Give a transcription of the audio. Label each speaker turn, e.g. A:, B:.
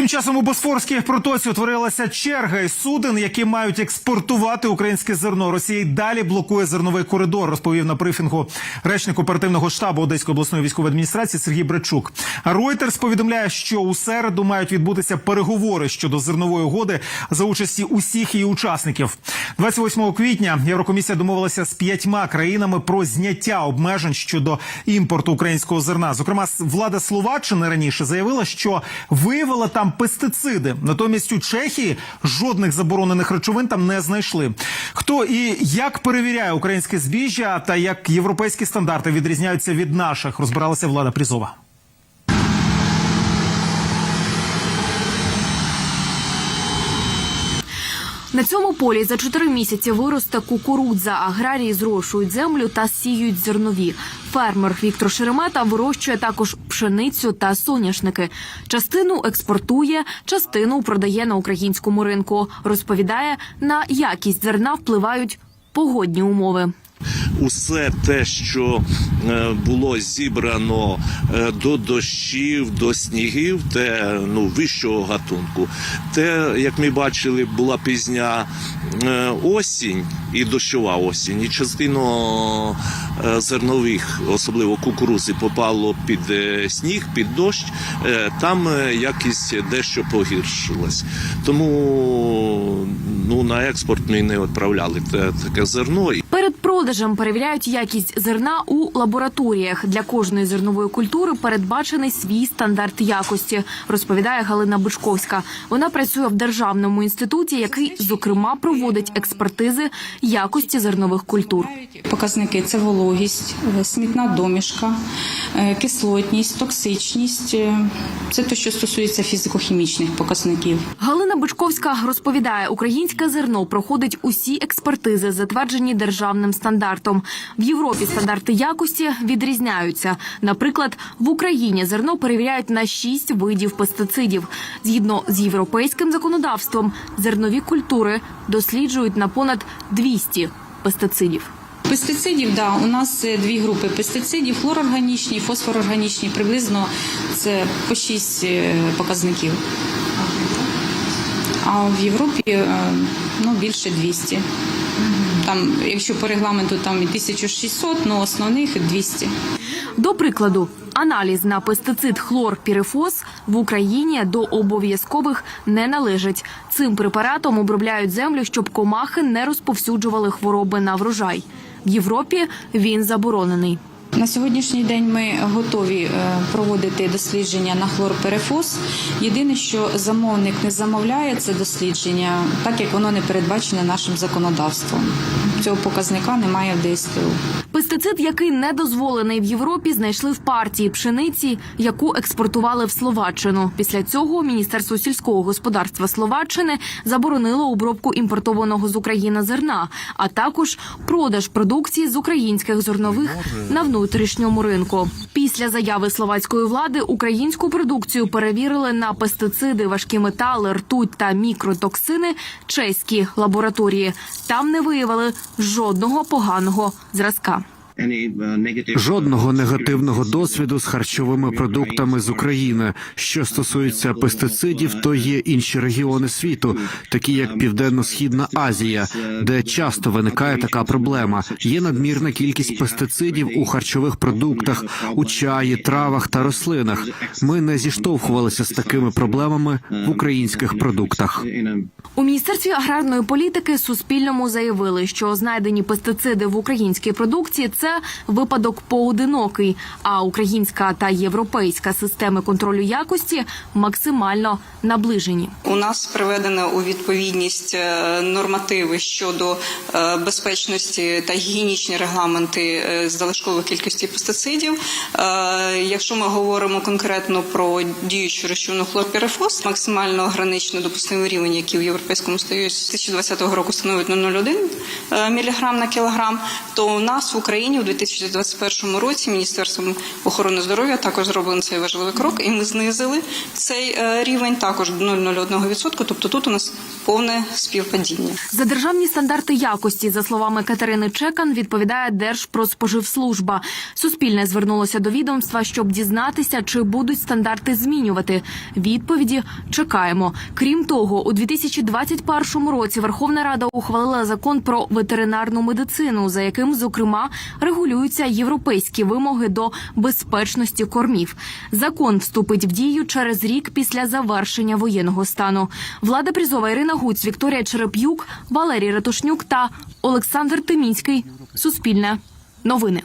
A: Тим часом у Босфорській протоці утворилася черга із суден, які мають експортувати українське зерно. Росія й далі блокує зерновий коридор, розповів на брифінгу речник оперативного штабу Одеської обласної військової адміністрації Сергій Бречук. А Reuters повідомляє, що у середу мають відбутися переговори щодо зернової угоди за участі усіх її учасників. 28 квітня Єврокомісія домовилася з п'ятьма країнами про зняття обмежень щодо імпорту українського зерна. Зокрема, влада Словаччини раніше заявила, що виявила там пестициди. Натомість у Чехії жодних заборонених речовин там не знайшли. Хто і як перевіряє українське збіжжя та як європейські стандарти відрізняються від наших, розбиралася влада Прізова.
B: На цьому полі за чотири місяці виросте кукурудза. Аграрії зрошують землю та сіють зернові. Фермер Віктор Шеремета вирощує також пшеницю та соняшники. Частину експортує, частину продає на українському ринку. Розповідає, на якість зерна впливають погодні умови.
C: Усе те, що е, було зібрано е, до дощів, до снігів, те ну вищого гатунку. Те, як ми бачили, була пізня осінь і дощова осінь. І частину е, зернових, особливо кукурузи, попало під е, сніг, під дощ. Е, Там е, якість дещо погіршилась. Тому ну на експорт ми не відправляли таке зерно.
B: Перед продажем перевіряють якість зерна у лабораторіях. Для кожної зернової культури передбачений свій стандарт якості, розповідає Галина Бучковська. Вона працює в державному інституті, який зокрема проводить експертизи якості зернових культур.
D: Показники це вологість, е, смітна домішка, е, кислотність, токсичність. Е, Це те, що стосується фізико-хімічних показників.
B: Галина Бучковська розповідає, українське зерно проходить усі експертизи, затверджені державним стандартом. В Європі стандарти якості відрізняються. Наприклад, в Україні зерно перевіряють на шість видів пестицидів. Згідно з європейським законодавством, зернові культури досліджують на понад 200 пестицидів.
D: Пестицидів, да, у нас е, дві групи пестицидів: хлорорганічні, фосфорорганічні, приблизно це по шість е, показників. А в Європі е, ну, більше 200. Там, якщо по регламенту там і 1600, ну основних 200.
B: До прикладу, аналіз на пестицид хлорпірифос в Україні до обов'язкових не належить. Цим препаратом обробляють землю, щоб комахи не розповсюджували хвороби на врожай. В Європі він заборонений.
D: На сьогоднішній день ми готові е, проводити дослідження на хлорперифос. Єдине, що замовник не замовляє це дослідження, так як воно не передбачене нашим законодавством. Цього показника немає в ДСТУ.
B: Пестицид, який не дозволений в Європі, знайшли в партії пшениці, яку експортували в Словаччину. Після цього Міністерство сільського господарства Словаччини заборонило обробку імпортованого з України зерна, а також продаж продукції з українських зернових на внутрішньому ринку. Після заяви словацької влади українську продукцію перевірили на пестициди, важкі метали, ртуть та мікротоксини чеські лабораторії. Там не виявили жодного поганого зразка.
E: Жодного негативного досвіду з харчовими продуктами з України. Що стосується пестицидів, то є інші регіони світу, такі як Південно-Східна Азія, де часто виникає така проблема. Є надмірна кількість пестицидів у харчових продуктах, у чаї, травах та рослинах. Ми не зіштовхувалися з такими проблемами в українських продуктах.
B: У міністерстві аграрної політики Суспільному заявили, що знайдені пестициди в українській продукції це випадок поодинокий. А українська та європейська системи контролю якості максимально наближені.
F: У нас приведено у відповідність е, нормативи щодо е, безпечності та гігієнічні регламенти е, залишкової кількості пестицидів. Якщо ми говоримо конкретно про діючу речовину хлорпірифос, максимально гранично допустимий рівень, який в Європейському Союзі з 2020 року становить 0,01 мг на кілограм, то у нас в Україні у 2021 році Міністерством охорони здоров'я також зробили цей важливий крок, і ми знизили цей е, рівень також до 0,01%, Тобто тут у нас повне співпадіння.
B: За державні стандарти якості, за словами Катерини Чекан, відповідає Держпродспоживслужба. Суспільне звернулося до відомства, щоб дізнатися, чи будуть стандарти змінювати. Відповіді чекаємо. Крім того, у 2021 році Верховна Рада ухвалила закон про ветеринарну медицину, за яким, зокрема, регулюються європейські вимоги до безпечності кормів. Закон вступить в дію через рік після завершення воєнного стану. Влада Призова, Ірина Гуць, Вікторія Череп'юк, Валерій Ратушнюк та Олександр Тимінський. Суспільне новини.